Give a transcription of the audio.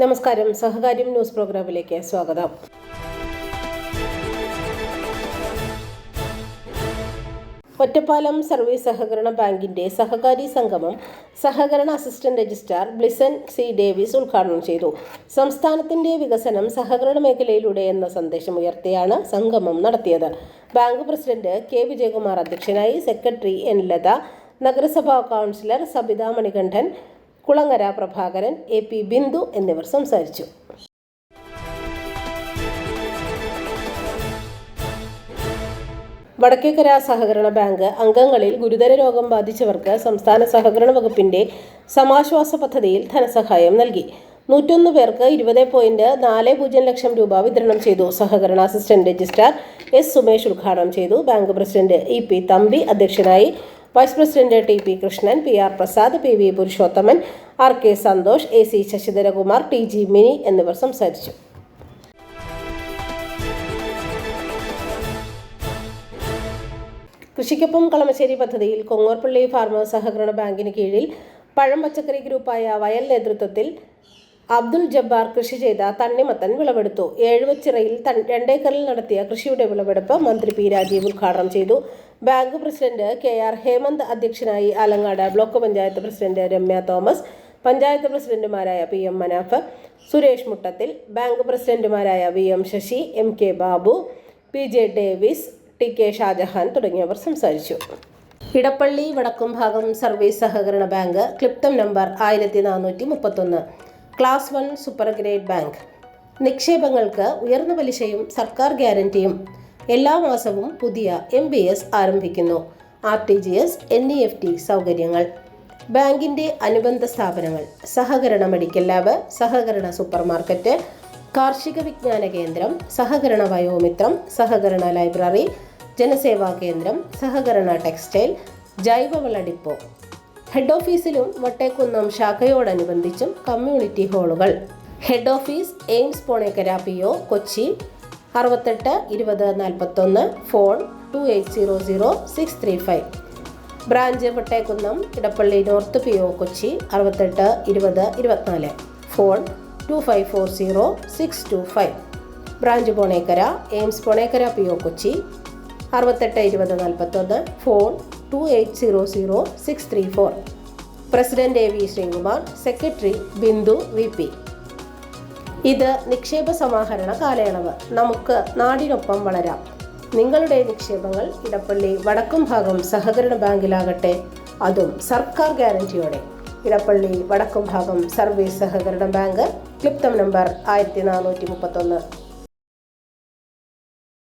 നമസ്കാരം. സഹകാര്യം ന്യൂസ് പ്രോഗ്രാമിലേക്ക് സ്വാഗതം. ഒറ്റപ്പാലം സർവീസ് സഹകരണ ബാങ്കിന്റെ സഹകാരി സംഗമം സഹകരണ assistant registrar Blisson C Davis ഉദ്ഘാടനം ചെയ്തു. സംസ്ഥാനത്തിന്റെ വികസനം സഹകരണ മേഖലയിലൂടെ എന്ന സന്ദേശം ഉയർത്തിയാണ് സംഗമം നടത്തിയത്. ബാങ്ക് പ്രസിഡന്റ് കെ വിജയകുമാർ അധ്യക്ഷനായി സെക്രട്ടറി എൻ ലത നഗരസഭാ councillor Sabitha Manikandan Kulangara Prabhakaran A P Bindu എന്നിവർ സംസാരിച്ചു. വടക്കേക്കര സഹകരണ ബാങ്ക് അംഗങ്ങളിൽ ഗുരുതര രോഗം ബാധിച്ചവർക്ക് സംസ്ഥാന സഹകരണ വകുപ്പിന്റെ സമാശ്വാസ പദ്ധതിയിൽ ധനസഹായം നൽകി. നൂറ്റൊന്ന് പേർക്ക് ഇരുപത് പോയിന്റ് നാല് പൂജ്യം ലക്ഷം രൂപ വിതരണം ചെയ്തു സഹകരണ അസിസ്റ്റന്റ് രജിസ്ട്രാർ എസ് സുമേഷ് ഉദ്ഘാടനം ചെയ്തു bank president E P Thampi അധ്യക്ഷനായി vice president T P Krishnan P R Prasad P V Purushothaman R K Santhosh A C Sasidharakumar T G Mini എന്നിവർ സംസാരിച്ചു. കൃഷിക്കൊപ്പം കളമശ്ശേരി പദ്ധതിയിൽ കൊങ്ങോർപ്പള്ളി ഫാർമേഴ്സ് സഹകരണ ബാങ്കിന് കീഴിൽ പഴം പച്ചക്കറി ഗ്രൂപ്പായ വയൽ നേതൃത്വത്തിൽ അബ്ദുൾ ജബ്ബാർ കൃഷി ചെയ്ത തണ്ണിമത്തൻ വിളവെടുത്തു. ഏഴുവച്ചിറയിൽ തൺ രണ്ടേക്കറിൽ നടത്തിയ കൃഷിയുടെ വിളവെടുപ്പ് മന്ത്രി പി രാജീവ് ഉദ്ഘാടനം ചെയ്തു. Bank president K R Hemanth അധ്യക്ഷനായി Alangad block panchayat president Ramya Thomas panchayat പ്രസിഡന്റുമാരായ P M Manaf Suresh Muttathil bank പ്രസിഡന്റുമാരായ V M Sasi M K Babu P J Davis T K Shajahan തുടങ്ങിയവർ സംസാരിച്ചു. Edappally Vadakkumbhagam service സഹകരണ bank ക്ലിപ്തം number ആയിരത്തി നാനൂറ്റി മുപ്പത്തൊന്ന് class one super grade bank. നിക്ഷേപങ്ങൾക്ക് ഉയർന്ന പലിശയും സർക്കാർ ഗ്യാരണ്ടിയും എല്ലാ മാസവും പുതിയ എം ബി എസ് ആരംഭിക്കുന്നു. R T G S N E F T സൗകര്യങ്ങൾ. ബാങ്കിന്റെ അനുബന്ധ സ്ഥാപനങ്ങൾ. സഹകരണ മെഡിക്കൽ ലാബ് സഹകരണ സൂപ്പർ മാർക്കറ്റ് കാർഷിക വിജ്ഞാന കേന്ദ്രം സഹകരണ വയോമിത്രം സഹകരണ ലൈബ്രറി ജനസേവാ കേന്ദ്രം സഹകരണ ടെക്സ്റ്റൈൽ ജൈവവള ഡിപ്പോ. ഹെഡ് ഓഫീസിലും വട്ടേക്കുന്നം ശാഖയോടനുബന്ധിച്ചും community ഹാളുകൾ. Head office AIMS Ponekkara P O Kochi. അറുപത്തെട്ട് ഇരുപത് നാൽപ്പത്തൊന്ന് phone two eight zero zero six three five. Branch Vattekunnam Edappally north P O Kochi അറുപത്തെട്ട് ഇരുപത് ഇരുപത്തിനാല്. Phone two five four zero six two five. Branch Ponekkara AIMS Ponekkara P O Kochi അറുപത്തെട്ട് ഇരുപത് നാൽപ്പത്തൊന്ന് phone two eight zero zero six three four. President A V Sreekumar secretary Bindu V P. ഇത് നിക്ഷേപ സമാഹരണ കാലയളവ്. നമുക്ക് നാടിനൊപ്പം വളരാം. നിങ്ങളുടെ നിക്ഷേപങ്ങൾ ഇടപ്പള്ളി വടക്കും ഭാഗം സഹകരണ ബാങ്കിലാകട്ടെ. അതും സർക്കാർ ഗ്യാരണ്ടിയോടെ. ഇടപ്പള്ളി വടക്കും ഭാഗം സർവീസ് സഹകരണ ബാങ്ക് ക്ലിപ്തം നമ്പർ ആയിരത്തി നാനൂറ്റി മുപ്പത്തൊന്ന്.